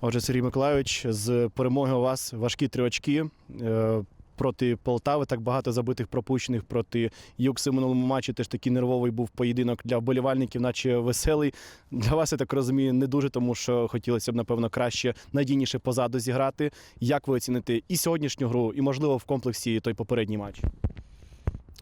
Отже, Сергій Миколайович, з перемоги у вас важкі три очки. Е, Проти Полтави так багато забитих пропущених проти Юкси в минулому матчі. Теж такий нервовий був поєдинок для вболівальників, наче веселий. Для вас я так розумію, не дуже, тому що хотілося б, напевно, краще надійніше позаду зіграти. Як ви оціните і сьогоднішню гру, і можливо в комплексі той попередній матч?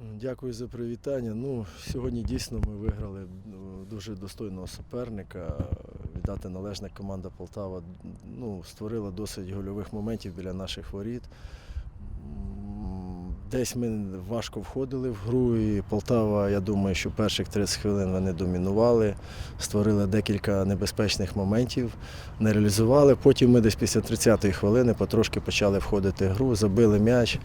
Дякую за привітання. Ну, сьогодні дійсно ми виграли ну, дуже достойного суперника. Віддати належне команда Полтава ну, створила досить гольових моментів біля наших воріт. Десь ми важко входили в гру, і Полтава, я думаю, що перших 30 хвилин вони домінували, створили декілька небезпечних моментів, не реалізували. Потім ми десь після 30-ї хвилини потрошки почали входити в гру, забили м'яч.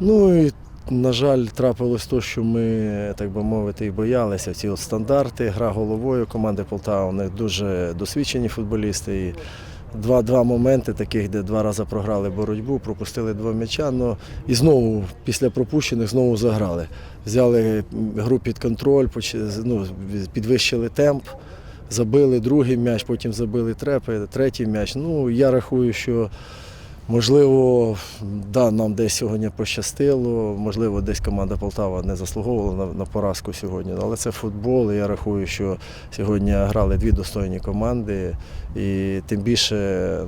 Ну і на жаль, трапилось те, що ми, так би мовити, і боялися. Ці от стандарти, гра головою команди Полтава, них дуже досвідчені футболісти. І два, два моменти таких, де два рази програли боротьбу, пропустили два м'яча. Ну, і знову, після пропущених, знову заграли. Взяли гру під контроль, ну, підвищили темп. Забили другий м'яч, потім забили трепи, третій м'яч. Ну, я рахую, що Можливо, да, нам десь сьогодні пощастило, можливо, десь команда Полтава не заслуговувала на, на поразку сьогодні. Але це футбол. і Я рахую, що сьогодні грали дві достойні команди, і тим більше,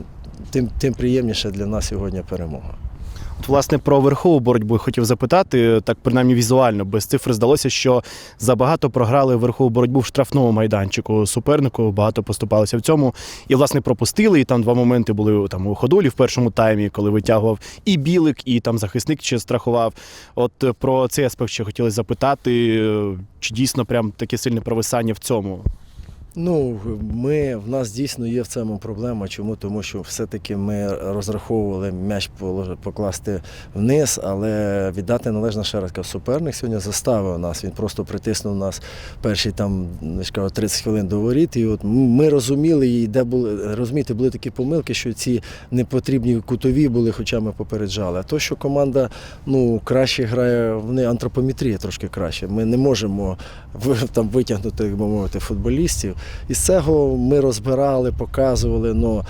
тим, тим приємніше для нас сьогодні перемога. От, власне, про верхову боротьбу хотів запитати, так принаймні візуально, без цифр здалося, що забагато програли верхову боротьбу в штрафному майданчику супернику, багато поступалися в цьому. І, власне, пропустили. І там два моменти були там у ходулі в першому таймі, коли витягував і білик, і там захисник ще страхував. От про цей аспект ще хотілося запитати, чи дійсно прям таке сильне провисання в цьому? Ну, ми, в нас дійсно є в цьому проблема. Чому? Тому що все-таки ми розраховували м'яч покласти вниз, але віддати належно ще суперник сьогодні заставив нас. Він просто притиснув нас перші там кажу, 30 хвилин до воріт. І от ми розуміли, і де були розумієте, були такі помилки, що ці непотрібні кутові були, хоча ми попереджали. А то, що команда ну, краще грає, вони антропометрія трошки краще. Ми не можемо там витягнути, як би мовити, футболістів. І з цього ми розбирали, показували. Ну,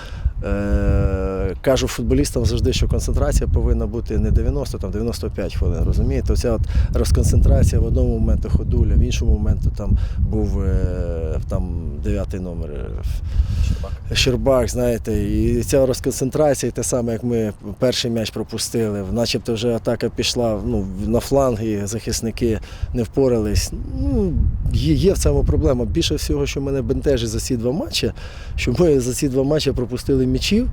кажу футболістам завжди, що концентрація повинна бути не 90, там 95 хвилин. Розумієте? Оця от розконцентрація в одному моменту ходуля, в іншому моменту там був е, там дев'ятий номер. е, Щербак, знаєте, і ця розконцентрація, те саме, як ми перший м'яч пропустили, начебто вже атака пішла ну, на фланг, і захисники не впорались. Ну, є в цьому проблема. Більше всього, що мене бентежить за ці два матчі, що ми за ці два матчі пропустили м'ячів.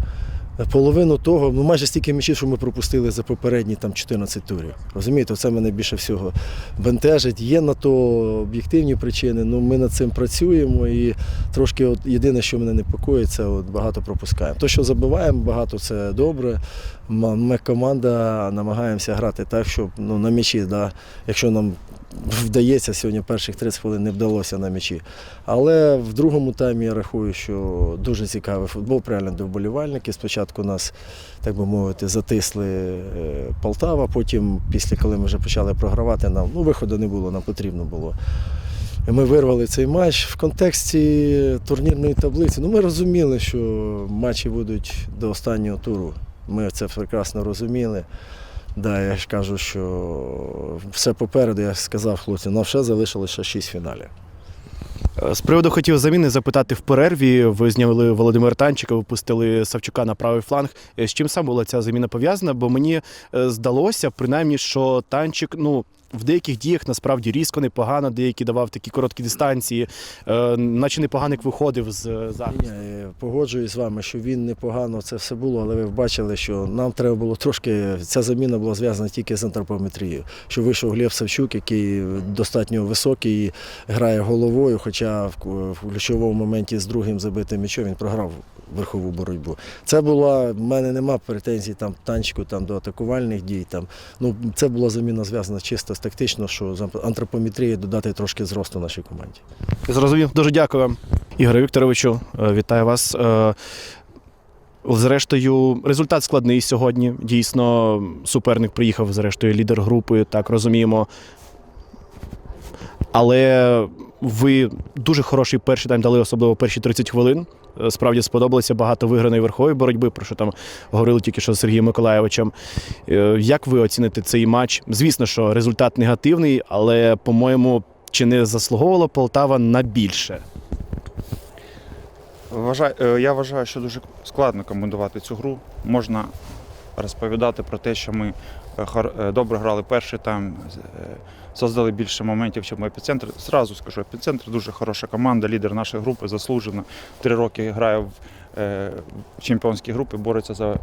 Половину того, ну майже стільки м'ячів, що ми пропустили за попередні там 14 турів. Розумієте, це мене більше всього бентежить. Є на то об'єктивні причини, ну ми над цим працюємо і трошки от єдине, що мене непокоїть, це от багато пропускаємо. То, що забиваємо багато, це добре. Ми команда намагаємося грати так, щоб ну, на м'ячі, да, якщо нам вдається сьогодні перших 30 хвилин не вдалося на м'ячі. Але в другому таймі я рахую, що дуже цікавий футбол, реально до вболівальників. Спочатку нас, так би мовити, затисли е, Полтава, потім, після коли ми вже почали програвати, нам ну, виходу не було, нам потрібно було. Ми вирвали цей матч в контексті турнірної таблиці. Ну, ми розуміли, що матчі будуть до останнього туру. Ми це прекрасно розуміли. Да, я ж кажу, що все попереду, я сказав хлопцям, нам ще залишилося шість фіналів. Е, З приводу хотів заміни запитати в перерві. Ви зняли Володимира Танчика, випустили Савчука на правий фланг. Е, З чим саме була ця заміна пов'язана? Бо мені е, здалося, принаймні, що танчик, ну. В деяких діях насправді різко непогано, деякі давав такі короткі дистанції, е, наче непогано як виходив з е, захисту. Е, погоджуюсь з вами, що він непогано це все було, але ви бачили, що нам треба було трошки. Ця заміна була зв'язана тільки з антропометрією. Що вийшов Глеб Савчук, який достатньо високий, і грає головою, хоча в ключовому моменті з другим забитим м'ячом він програв верхову боротьбу. Це була, в мене нема претензій там танчику там, до атакувальних дій. Там. Ну, це була заміна зв'язана чисто з тактично, що з антропометрії додати трошки зросту нашій команді. Зрозумів, дуже дякую вам. Ігоре Вікторовичу, е, вітаю вас. Е, Зрештою, результат складний сьогодні. Дійсно, суперник приїхав, зрештою, лідер групи, так розуміємо. Але ви дуже хороший перший тайм дали, особливо перші 30 хвилин. Е, Справді сподобалося багато виграної верхової боротьби, про що там говорили тільки що з Сергієм Миколаєвичем. Е, Як ви оціните цей матч? Звісно, що результат негативний, але, по-моєму, чи не заслуговувала Полтава на більше? Вважаю, е, я вважаю, що дуже складно коментувати цю гру. Можна розповідати про те, що ми е, е, добре грали перший тайм, е, создали більше моментів, ніж епіцентр. Зразу скажу, епіцентр дуже хороша команда, лідер нашої групи, заслужено. Три роки грає в чемпіонській групі, бореться за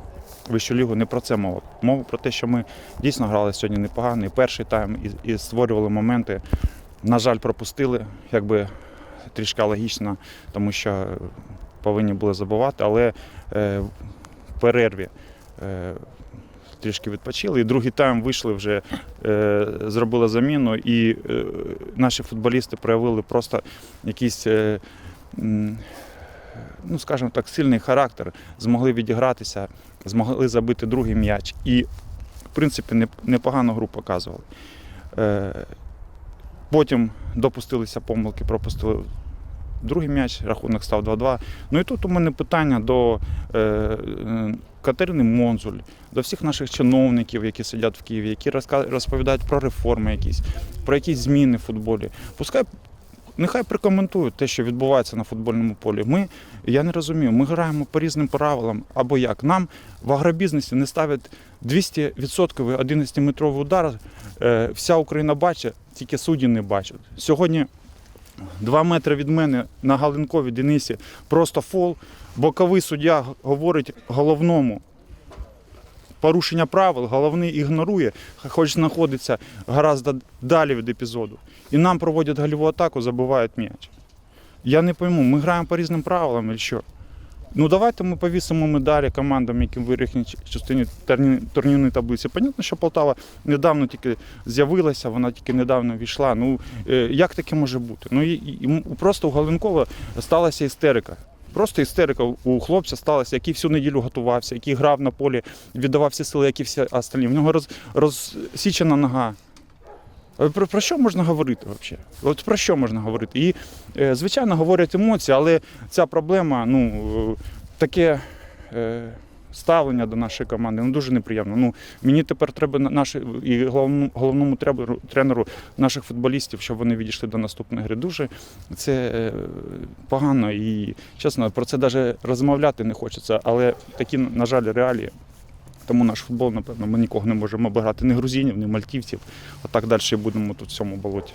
вищу лігу. Не про це мова. Мова про те, що ми дійсно грали сьогодні непогано. І перший тайм і, і створювали моменти. На жаль, пропустили, якби трішки логічно, тому що повинні були забувати, але е, в перерві трішки відпочили. І другий тайм вийшли вже, е, зробили заміну, і е, наші футболісти проявили просто якийсь. Е, Ну, скажімо так, сильний характер, змогли відігратися, змогли забити другий м'яч. І, в принципі, непогану гру показували. Е, Потім допустилися помилки, пропустили другий м'яч, рахунок став 2-2. Ну і тут у мене питання до е, е, Катерини Монзуль, до всіх наших чиновників, які сидять в Києві, які розповідають про реформи якісь, про якісь зміни в футболі. Пускай нехай прокоментують те, що відбувається на футбольному полі. Ми, я не розумію, ми граємо по різним правилам або як. Нам в агробізнесі не ставлять 200% 11-метровий удар. Е, вся Україна бачить, тільки судді не бачать. Сьогодні Два метри від мене на Галинковій Денисі просто фол. Боковий суддя говорить головному. Порушення правил, головний ігнорує, хоч знаходиться гораздо далі від епізоду. І нам проводять гольову атаку, забувають м'яч. Я не пойму, ми граємо по різним правилам чи що. Ну давайте ми повісимо медалі командам, які в верхній частині турнірної таблиці. Понятно, що Полтава недавно тільки з'явилася, вона тільки недавно війшла. Ну е, як таке може бути? Ну і, просто у Галенкова сталася істерика. Просто істерика у хлопця сталася, який всю неділю готувався, який грав на полі, віддавав всі сили, як і всі остальні. В нього роз, розсічена нога. Е, Про, про що можна говорити взагалі? От про що можна говорити? І, е, звичайно, говорять емоції, але ця проблема, ну, е, таке ставлення до нашої команди ну, дуже неприємно. Ну, мені тепер треба на- наші, і головному, головному тренеру, тренеру наших футболістів, щоб вони відійшли до наступної гри. Дуже це погано і, чесно, про це навіть розмовляти не хочеться, але такі, на жаль, реалії. Тому наш футбол, напевно, ми нікого не можемо обіграти, ні грузинів, ні мальтівців. А так далі будемо тут в цьому болоті.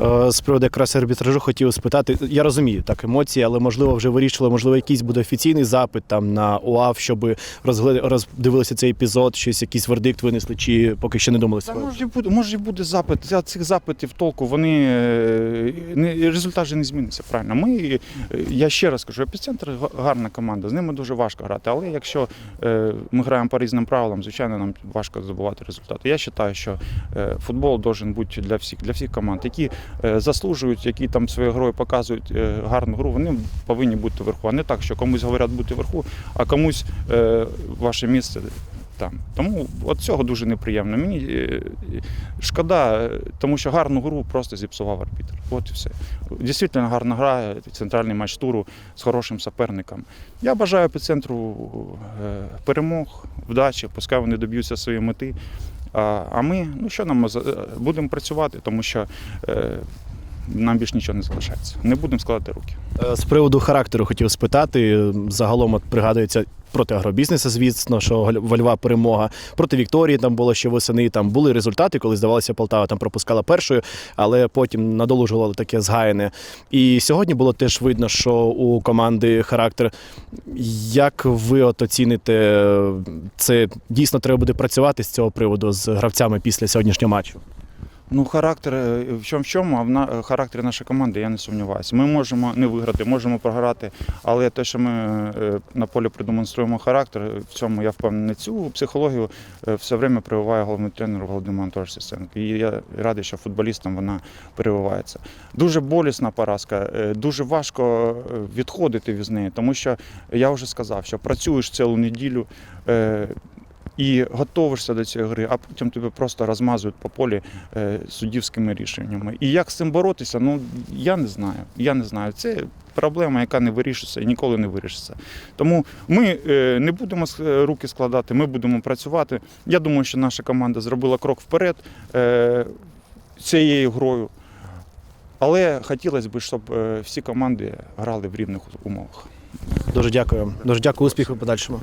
Е, З приводу якраз арбітражу хотів спитати. Я розумію, так, емоції, але можливо вже вирішили, можливо, якийсь буде офіційний запит там на УАВ, щоб розгли... роздивилися цей епізод, щось якийсь вердикт винесли, чи поки ще не думали Та може буде, може буде запит. За цих запитів толку вони е, не результат же не зміниться. Правильно. Ми е, я ще раз кажу, епіцентр гарна команда. З ними дуже важко грати. Але якщо ми граємо по різним правилам, звичайно, нам важко здобувати результати. Я вважаю, що е, футбол должен бути для всіх, для всіх команд, які е, заслужують, які там своєю грою показують е, гарну гру. Вони повинні бути вверху. А не так, що комусь говорять бути вверху, а комусь ваше місце там. Тому от цього дуже неприємно. Мені е, шкода, е, тому що гарну гру просто зіпсував арбітр. От і все. Дійсно гарна гра, центральний матч туру з хорошим суперником. Я бажаю епіцентру е, перемог, вдачі, пускай вони доб'ються своєї мети. А, ми, ну що нам будемо працювати, тому що нам більше нічого не залишається. Не будемо складати руки. З приводу характеру хотів спитати. Загалом от пригадується проти агробізнесу, звісно, що вольова перемога. Проти Вікторії там було ще восени. Там були результати, коли здавалося, Полтава там пропускала першою, але потім надолужувало таке згаяне. І сьогодні було теж видно, що у команди характер. Як ви от оціните це? Дійсно треба буде працювати з цього приводу з гравцями після сьогоднішнього матчу. Ну, характер е, в чому в чому, а в на характері нашої команди я не сумніваюся. Ми можемо не виграти, можемо програти, але те, що ми е, на полі продемонструємо характер, в цьому я впевнений. Цю психологію е, все время прививає головний тренер Володимир Анатолійович Сисенко. І я радий, що футболістам вона прививається. Дуже болісна поразка, е, дуже важко е, відходити від неї, тому що я вже сказав, що працюєш цілу неділю. І готовишся до цієї гри, а потім тебе просто розмазують по полі е, суддівськими рішеннями. І як з цим боротися, ну я не знаю. Я не знаю. Це проблема, яка не вирішується і ніколи не вирішиться. Тому ми е, не будемо руки складати, ми будемо працювати. Я думаю, що наша команда зробила крок вперед е, цією грою. Але хотілося б, щоб всі команди грали в рівних умовах. Дуже дякую. Дуже дякую, успіху в подальшому.